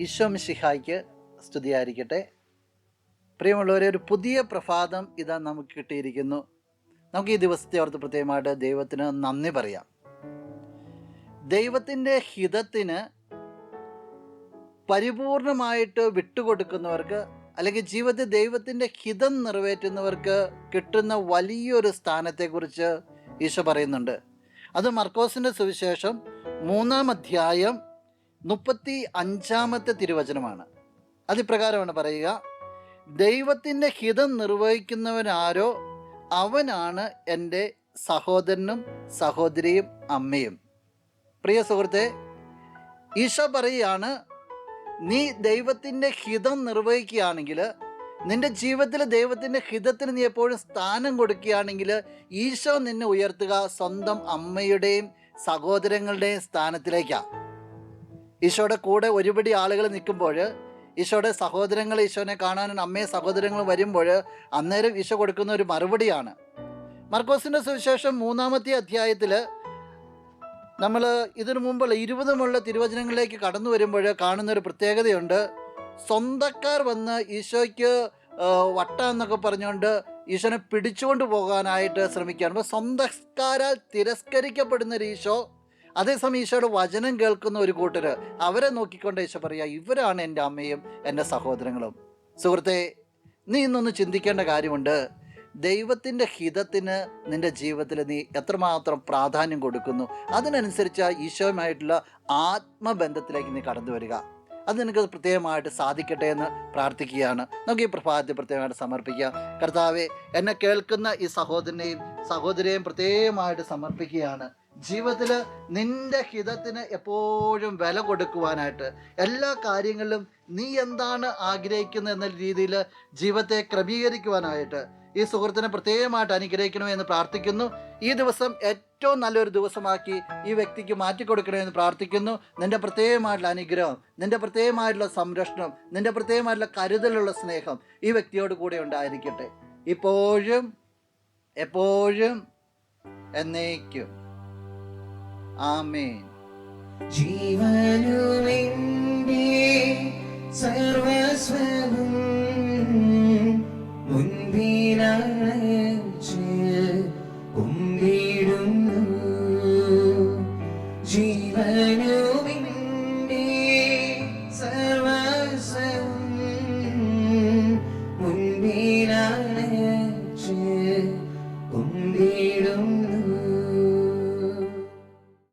ഈശോമിഷിഹായ്ക്ക് സ്തുതിയായിരിക്കട്ടെ. പ്രിയമുള്ളവരെ ഒരു പുതിയ പ്രഭാതം ഇതാ നമുക്ക് കിട്ടിയിരിക്കുന്നു. നമുക്ക് ഈ ദിവസത്തെ ഓർത്ത് പ്രത്യേകമായിട്ട് ദൈവത്തിന് നന്ദി പറയാം. ദൈവത്തിന്റെ ഹിതത്തിന് പരിപൂർണമായിട്ട് വിട്ടുകൊടുക്കുന്നവർക്ക് അല്ലെങ്കിൽ ജീവിതത്തിൽ ദൈവത്തിന്റെ ഹിതം നിറവേറ്റുന്നവർക്ക് കിട്ടുന്ന വലിയൊരു സ്ഥാനത്തെക്കുറിച്ച് ഈശോ പറയുന്നുണ്ട്. അത് മർക്കോസിന്റെ സുവിശേഷം മൂന്നാം അധ്യായം മുപ്പത്തി അഞ്ചാമത്തെ തിരുവചനമാണ്. അതിപ്രകാരമാണ് പറയുക ദൈവത്തിന്റെ ഹിതം നിർവഹിക്കുന്നവനാരോ അവനാണ് എന്റെ സഹോദരനും സഹോദരിയും അമ്മയും. പ്രിയ സുഹൃത്തെ ഈശ പറയുകയാണ് നീ ദൈവത്തിന്റെ ഹിതം നിർവഹിക്കുകയാണെങ്കിൽ നിന്റെ ജീവിതത്തിൽ ദൈവത്തിന്റെ ഹിതത്തിന് നീ എപ്പോഴും സ്ഥാനം കൊടുക്കുകയാണെങ്കിൽ ഈശോ നിന്നെ ഉയർത്തുക സ്വന്തം അമ്മയുടെയും സഹോദരങ്ങളുടെയും സ്ഥാനത്തിലേക്കാണ് ഈശോയുടെ കൂടെ ഒരുപടി ആളുകൾ നിൽക്കുമ്പോൾ ഈശോയുടെ സഹോദരങ്ങൾ ഈശോനെ കാണാനും അമ്മയും സഹോദരങ്ങളും വരുമ്പോൾ അന്നേരം ഈശോ കൊടുക്കുന്ന ഒരു മറുപടിയാണ്. മർക്കോസിന്റെ സുവിശേഷം മൂന്നാമത്തെ അധ്യായത്തിൽ നമ്മൾ ഇതിനു മുമ്പുള്ള ഇരുപതുമുള്ള തിരുവചനങ്ങളിലേക്ക് കടന്നു വരുമ്പോൾ കാണുന്ന ഒരു പ്രത്യേകതയുണ്ട്. സ്വന്തക്കാർ വന്ന് ഈശോയ്ക്ക് വട്ട എന്നൊക്കെ പറഞ്ഞുകൊണ്ട് ഈശോനെ പിടിച്ചുകൊണ്ട് പോകാനായിട്ട് ശ്രമിക്കുകയാണ്. അപ്പോൾ സ്വന്തക്കാരാൽ തിരസ്കരിക്കപ്പെടുന്ന ഒരു ഈശോ അതേസമയം ഈശോയുടെ വചനം കേൾക്കുന്ന ഒരു കൂട്ടർ അവരെ നോക്കിക്കൊണ്ട് ഈശോ പറയുക ഇവരാണ് എന്റെ അമ്മയും എന്റെ സഹോദരങ്ങളും. സുഹൃത്തെ നീ ഇന്നൊന്ന് ചിന്തിക്കേണ്ട കാര്യമുണ്ട്. ദൈവത്തിന്റെ ഹിതത്തിന് നിന്റെ ജീവിതത്തിൽ നീ എത്രമാത്രം പ്രാധാന്യം കൊടുക്കുന്നു അതിനനുസരിച്ച് ഈശോയുമായിട്ടുള്ള ആത്മബന്ധത്തിലേക്ക് നീ കടന്നു വരിക. അത് നിനക്ക് പ്രത്യേകമായിട്ട് സാധിക്കട്ടെ എന്ന് പ്രാർത്ഥിക്കുകയാണ്. നമുക്ക് ഈ പ്രഭാതത്തെ പ്രത്യേകമായിട്ട് സമർപ്പിക്കാം. കർത്താവെ എന്നെ കേൾക്കുന്ന ഈ സഹോദരനെയും സഹോദരിയെയും പ്രത്യേകമായിട്ട് സമർപ്പിക്കുകയാണ്. ജീവിതത്തിൽ നിന്റെ ഹിതത്തിന് എപ്പോഴും വില കൊടുക്കുവാനായിട്ട് എല്ലാ കാര്യങ്ങളിലും നീ എന്താണ് ആഗ്രഹിക്കുന്നത് എന്ന രീതിയിൽ ജീവിതത്തെ ക്രമീകരിക്കുവാനായിട്ട് ഈ സുഹൃത്തിനെ പ്രത്യേകമായിട്ട് അനുഗ്രഹിക്കണമെന്ന് പ്രാർത്ഥിക്കുന്നു. ഈ ദിവസം ഏറ്റവും നല്ലൊരു ദിവസമാക്കി ഈ വ്യക്തിക്ക് മാറ്റിക്കൊടുക്കണമെന്ന് പ്രാർത്ഥിക്കുന്നു. നിന്റെ പ്രത്യേകമായിട്ടുള്ള അനുഗ്രഹം നിന്റെ പ്രത്യേകമായിട്ടുള്ള സംരക്ഷണം നിന്റെ പ്രത്യേകമായിട്ടുള്ള കരുതലുള്ള സ്നേഹം ഈ വ്യക്തിയോട് കൂടെ ഉണ്ടായിരിക്കട്ടെ. ഇപ്പോഴും എപ്പോഴും എന്നേക്കും. ആമേൻ. ജീവനുമെന്റെ